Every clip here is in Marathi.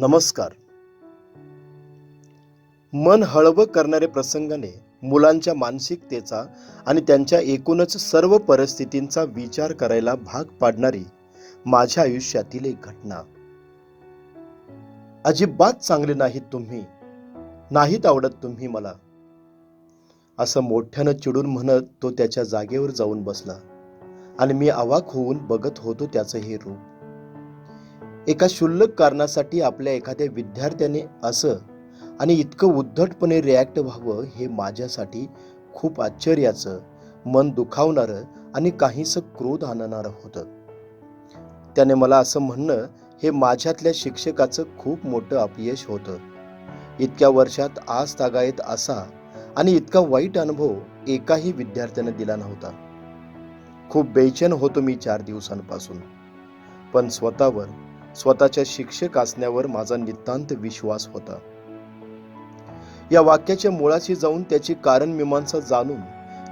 नमस्कार. मन हळवं करणारे प्रसंगाने मुलांच्या मानसिकतेचा आणि त्यांच्या एकूणच सर्व परिस्थितींचा विचार करायला भाग पाडणारी माझ्या आयुष्यातील एक घटना. अजिबात चांगले नाहीत तुम्ही. नाहीत आवडत तुम्ही मला. असं मोठ्यानं चिडून म्हणत तो त्याच्या जागेवर जाऊन बसला आणि मी अवाक होऊन बघत होतो त्याचं हे रूप. एका क्षुल्लक कारणासाठी आपल्या एखाद्या विद्यार्थ्याने असं आणि इतकं उद्धटपणे रिॲक्ट व्हावं हे माझ्यासाठी खूप आश्चर्याचं मन दुखावणारं आणि काहीसं क्रोध आणणारं होतं. त्याने मला असं म्हणणं हे माझ्यातल्या शिक्षकाचं खूप मोठं अपयश होतं. इतक्या वर्षात आज तागायत असा आणि इतका वाईट अनुभव एकाही विद्यार्थ्याने दिला नव्हता. खूप बेचैन होतो मी चार दिवसांपासून. पण स्वतःवर स्वतःच्या शिक्षक असण्यावर माझा नितांत विश्वास होता. या वाक्याच्या मुळाशी जाऊन त्याची कारण मीमांसा जाणून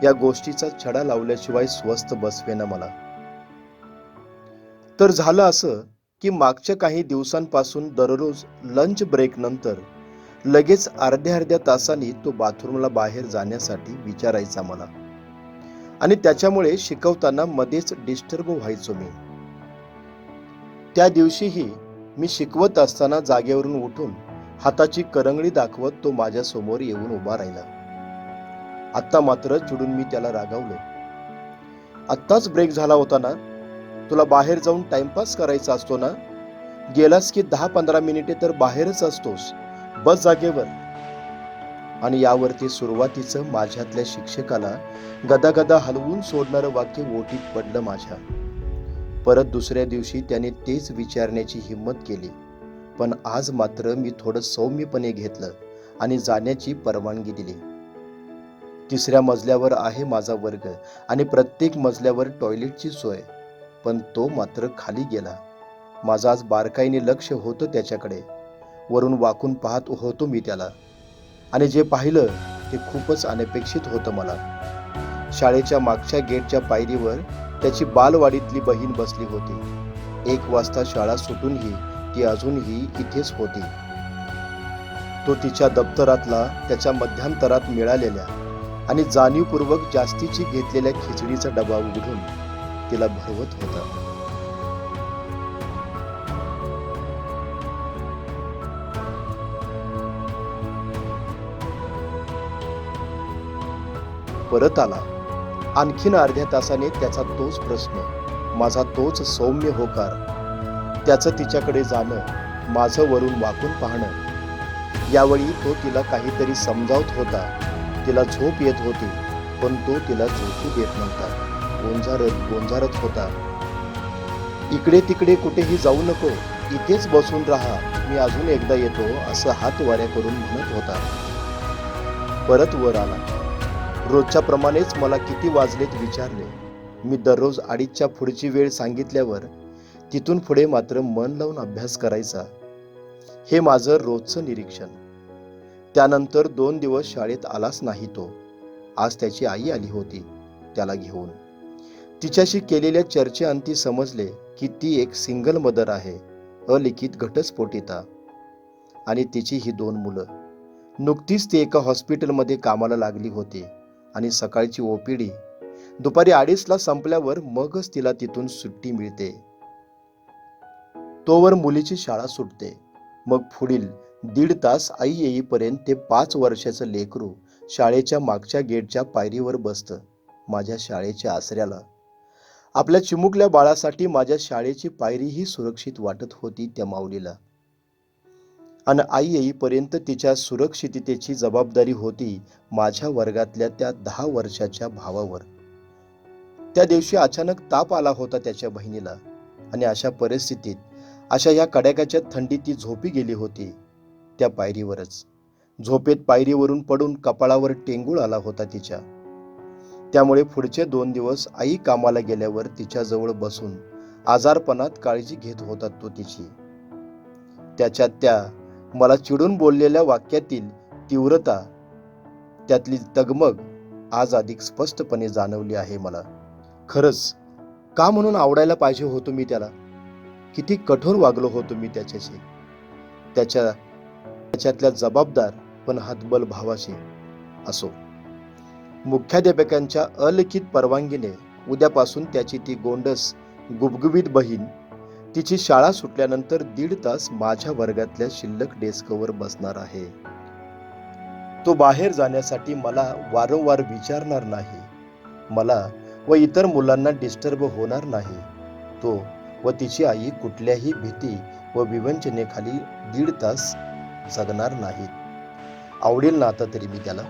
या गोष्टीचा छडा लावल्याशिवाय स्वस्त बसवेना मला. तर झालं असं की मागच्या काही दिवसांपासून दररोज लंच ब्रेक नंतर लगेच अर्ध्या अर्ध्या तासांनी तो बाथरूमला बाहेर जाण्यासाठी विचारायचा मला. आणि त्याच्यामुळे शिकवताना मध्येच डिस्टर्ब व्हायचो मी. त्या दिवशीही मी शिकवत असताना जागेवरून उठून हाताची करंगळी दाखवत तो माझ्यासमोर येऊन उभा राहिला. आत्ता मात्र चिडून मी त्याला रागावलो. आत्ताच ब्रेक झाला होता ना? तुला बाहेर जाऊन टाइमपास करायचा असतो ना? गेलास की दहा पंधरा मिनिटे तर बाहेरच असतोस बस जागेवर. आणि यावरती सुरुवातीचं माझ्यातल्या शिक्षकाला गदागदा हलवून सोडणारं वाक्य ओटीत पडलं माझ्या. परत दुसऱ्या दिवशी त्याने तेच विचारण्याची हिंमत केली. पण आज मात्र मी थोडं सौम्यपणे घेतलं आणि जाण्याची परवानगी दिली. तिसऱ्या मजल्यावर आहे माझा वर्ग आणि प्रत्येक मजल्यावर टॉयलेटची सोय. पण तो मात्र खाली गेला. माझं आज बारकाईने लक्ष होतं त्याच्याकडे. वरून वाकून पाहत होतो मी त्याला. आणि जे पाहिलं ते खूपच अनपेक्षित होतं मला. शाळेच्या मागच्या गेटच्या पायरीवर त्याची बालवाडीतली बहीण बसली होती. एक वाजता शाळा सुटूनही ती अजूनही इथेच होती. तो तिच्या दप्तरातला त्याच्या मध्यांतरात मिळालेल्या आणि जाणीवपूर्वक जास्तीची घेतलेल्या खिचडीचा डबा उघडून तिला भरवत होता. परत आला. आणखीन अर्ध्या तासाने त्याचा तोच प्रश्न माझा तोच सौम्य होकार त्याचं तिच्याकडे जाणं माझं वरून वाकून पाहणं. यावेळी तो तिला काहीतरी समजावत होता. तिला झोप येत होती पण तो तिला झोपू देत नव्हता. गोंजारत गोंजारत होता. इकडे तिकडे कुठेही जाऊ नको इथेच बसून राहा मी अजून एकदा येतो असं हात वाऱ्या करून म्हणत होता. परत वर आला. रोजच्याप्रमाणेच मला किती वाजलेत विचारले. मी दररोज अडीचच्या पुढची वेळ सांगितल्यावर तिथून पुढे मात्र मन लावून अभ्यास करायचा. हे माझं रोजचं निरीक्षण. त्यानंतर दोन दिवस शाळेत आलाच नाही तो. आज त्याची आई आली होती त्याला घेऊन. तिच्याशी केलेल्या चर्चेअंती समजले की ती एक सिंगल मदर आहे अलिखित घटस्फोटिता. आणि तिची ही दोन मुलं. नुकतीच ती एका हॉस्पिटलमध्ये कामाला लागली होती. आणि सकाळची ओपीडी. दुपारी अडीचला संपल्यावर मगच तिला तिथून सुट्टी मिळते. तोवर मुलीची शाळा सुटते. मग पुढील दीड तास आई येईपर्यंत ते पाच वर्षाचं लेकरू शाळेच्या मागच्या गेटच्या पायरीवर बसतं माझ्या शाळेच्या आसऱ्याला. आपल्या चिमुकल्या बाळासाठी माझ्या शाळेची पायरीही सुरक्षित वाटत होती त्या माऊलीला. आणि आई येईपर्यंत तिच्या सुरक्षिततेची जबाबदारी होती माझ्या वर्गातल्या त्या दहा वर्षाच्या भावावर. त्या दिवशी अचानक ताप आला होता त्याच्या बहिणीला आणि अशा परिस्थितीत अशा या कडाक्याच्या थंडीत ती झोपी गेली होती त्या पायरीवरच. झोपेत पायरीवरून पडून कपाळावर टेंगूळ आला होता तिच्या. त्यामुळे पुढचे दोन दिवस आई कामाला गेल्यावर तिच्याजवळ बसून आजारपणात काळजी घेत होता तो तिची. त्याच्यात त्या मला चिडून बोललेल्या वाक्यातील तीव्रता त्यातली तगमग आज अधिक स्पष्टपणे जाणवली आहे मला. खरंच का म्हणून आवडायला पाहिजे होतो मी त्याला? किती कठोर वागलो होतो मी त्याच्याशी. त्याच्या त्याच्यातल्या जबाबदार पण हातबल भावाशी असो. मुख्याध्यापकांच्या अलिखित परवानगीने उद्यापासून त्याची ती गोंडस गुबगुबीत बहीण तिची शाळा सुटल्यानंतर दीड तास माझ्या वर्गातल्या शिल्लक डेस्कवर बसणार आहे. तो बाहेर जाण्यासाठी मला वारंवार विचारणार नाही. मला व इतर मुलांना डिस्टर्ब होणार नाही. तो व तिची आई कुठल्याही भीती व विवंचनेखाली दीड तास जगणार नाहीत. आवडेल ना आता तरी मी त्याला?